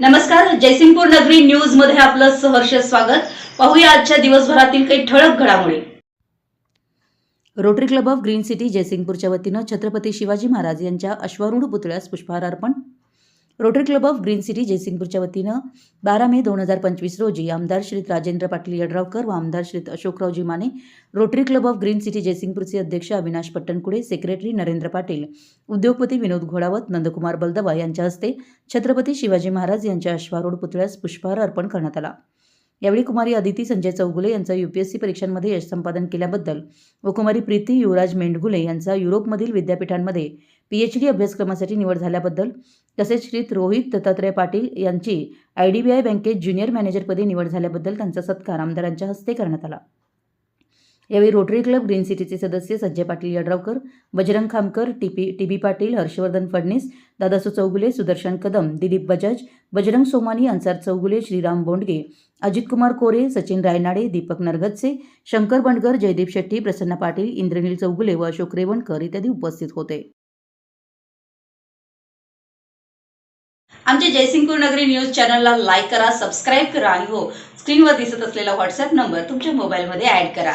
नमस्कार जयसिंगपूर नगरी न्यूजमध्ये आपलं सहर्ष स्वागत. पाहूया आजच्या दिवसभरातील काही ठळक घडामोडी. Rotary Club of Green City जयसिंगपूरच्या वतीनं छत्रपती शिवाजी महाराज यांच्या अश्वारूढ पुतळ्यास पुष्पहार अर्पण Rotary Club of Green City जयसिंगपूरच्या वतीनं बारा मे दोन हजार पंचवीस रोजी आमदार श्रीत राजेंद्र पाटील यड्रावकर व आमदार श्रीत Ashokraoji Mane Rotary Club of Green City जयसिंगपूरचे अध्यक्ष अविनाश पट्टणकुडे सेक्रेटरी नरेंद्र पाटील उद्योगपती विनोद घोडावत नंदकुमार बलदवा यांच्या हस्ते छत्रपती शिवाजी महाराज यांच्या अश्वारूढ पुतळ्यास पुष्पहार अर्पण करण्यात आला. यावेळी कुमारी अदिती संजय चौगुले यांचा यूपीएससी परीक्षांमध्ये यश संपादन केल्याबद्दल व कुमारी प्रीती युवराज मेंढगुले यांचा युरोपमधील विद्यापीठांमध्ये पीएचडी अभ्यासक्रमासाठी निवड झाल्याबद्दल तसेच श्रीत रोहित दत्तात्रय पाटील यांची आय डी बी आय बँकेत ज्युनियर मॅनेजरपदी निवड झाल्याबद्दल त्यांचा सत्कार आमदारांच्या हस्ते करण्यात आला. यावेळी रोटरी क्लब ग्रीन सिटीचे सदस्य Sanjay Patil Yadravkar Bajrang Khamkar TP T B Patil Harshvardhan Phadnis Dadasu Chougule Sudarshan Kadam Dilip Bajaj Bajrang Somani Ansar Chougule Shriram Bondge Ajit Kumar Kore Sachin Raynade Deepak Nargatse Shankar Bandgar Jaydeep Shetty Prasanna Patil Indranil Chougule व अशोक रेवणकर इत्यादी उपस्थित होते. आमच्या जयसिंगपूर नगरी news चॅनलला like करा subscribe करा आणि हो स्क्रीनवर दिसत असलेला व्हॉट्सअप नंबर तुमच्या मोबाईलमध्ये ॲड करा.